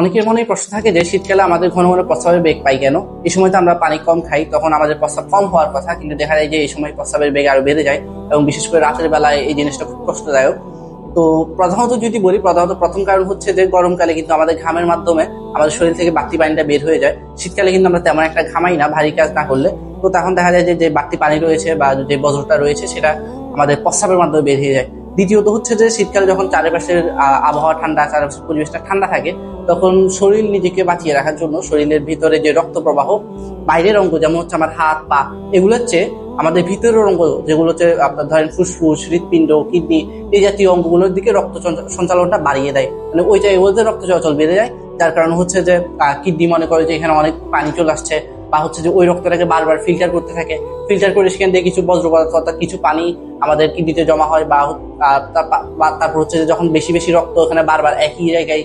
অনেকের মনে প্রশ্ন থাকে যে শীতকালে আমাদের ঘন ঘন প্রস্রাবের বেগ পাই কেন? এই সময় তো আমরা পানি কম খাই, তখন আমাদের প্রস্রাব কম হওয়ার কথা, কিন্তু দেখা যায় যে এই সময় প্রস্রাবের বেগ আরও বেড়ে যায় এবং বিশেষ করে রাতের বেলায় এই জিনিসটা খুব কষ্টদায়ক। তো প্রধানত যদি বলি, প্রধানত প্রথম কারণ হচ্ছে যে গরমকালে কিন্তু আমাদের ঘামের মাধ্যমে আমাদের শরীর থেকে বাড়তি পানিটা বের হয়ে যায়। শীতকালে কিন্তু আমরা তেমন একটা ঘামাই না, ভারী কাজ না করলে। তো তখন দেখা যায় যে বাড়তি পানি রয়েছে বা যে বজ্রটা রয়েছে, সেটা আমাদের প্রস্রাবের মাধ্যমে বের হয়ে যায়। দ্বিতীয়ত হচ্ছে যে শীতকালে যখন চারিপাশের আবহাওয়া ঠান্ডা, চারিপাশের পরিবেশটা ঠান্ডা থাকে, তখন শরীর নিজেকে বাঁচিয়ে রাখার জন্য শরীরের ভিতরে যে রক্ত প্রবাহ বাইরের অঙ্গ যেমন হচ্ছে আমার হাত, পা, এগুলোর চেয়ে আমাদের ভিতরের অঙ্গ যেগুলো হচ্ছে আপনার ধরেন ফুসফুস, হৃৎপিণ্ড, কিডনি, এই জাতীয় অঙ্গগুলোর দিকে রক্ত সঞ্চালনটা বাড়িয়ে দেয়। মানে ওই জায়গায় ওদের রক্ত চলাচল বেড়ে যায়, যার কারণে হচ্ছে যে কিডনি মনে করে যে এখানে অনেক পানি চলে আসছে বা হচ্ছে যে ওই রক্তটাকে বারবার ফিল্টার করতে থাকে। ফিল্টার করে সেখান থেকে কিছু বজ্র পদার্থ অর্থাৎ কিছু পানি আমাদের কিডনিতে জমা হয় বা তারপর হচ্ছে যে যখন বেশি বেশি রক্ত ওখানে বারবার একই জায়গায়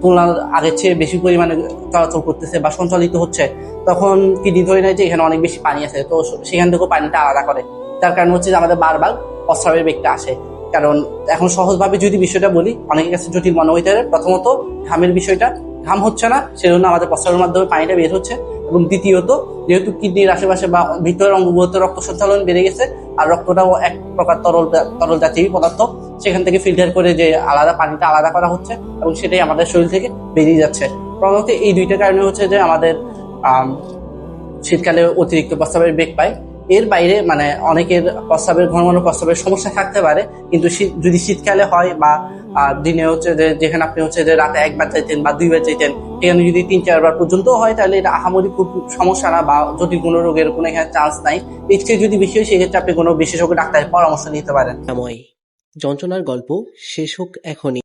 তুলনার আগের চেয়ে বেশি পরিমাণে চলাচল করতেছে বা সঞ্চালিত হচ্ছে, তখন কিডনি ধরে নেয় যে এখানে অনেক বেশি পানি আছে। তো সেখান থেকেও পানিটা আলাদা করে। তার কারণ হচ্ছে যে আমাদের বারবার প্রস্রাবের বেগটা আসে। কারণ এখন সহজভাবে যদি বিষয়টা বলি, অনেকের কাছে জটিল মনে হইতে পারে। প্রথমত ঘামের বিষয়টা। ঘাম হচ্ছে না, সেজন্য আমাদের প্রস্রাবের মাধ্যমে পানিটা বের হচ্ছে। এবং দ্বিতীয়ত, যেহেতু কিডনির আশেপাশে বা ভিতরের অঙ্গগুলোতে রক্ত সঞ্চালন বেড়ে গেছে, আর রক্তটাও এক প্রকার তরল তরল জাতীয় পদার্থ, সেখান থেকে ফিল্টার করে যে আলাদা পানিটা আলাদা করা হচ্ছে এবং সেটাই আমাদের শরীর থেকে বেরিয়ে যাচ্ছে। প্রধানত এই দুইটা কারণে হচ্ছে যে আমাদের শীতকালে অতিরিক্ত প্রস্রাবের বেগ পায়। এর বাইরে মানে অনেকের প্রস্রাবের ঘন ঘন প্রস্রাবের সমস্যা থাকতে পারে, কিন্তু শীত- যদি শীতকালে হয় বা দিনে হচ্ছে যে, যেখানে আপনি হচ্ছে যে রাতে একবার চাইতেন বা দুইবার চাইতেন, সেখানে যদি তিন চারবার পর্যন্ত হয়, তাহলে এটা আহামরি খুব সমস্যা না বা জটিল কোনো রোগের কোনো এখানে চান্স নাই। এর যদি বেশি হয়, সেক্ষেত্রে আপনি কোনো বিশেষজ্ঞ ডাক্তারের পরামর্শ নিতে পারেন। যন্ত্রণার গল্প শেষ হোক এখনই।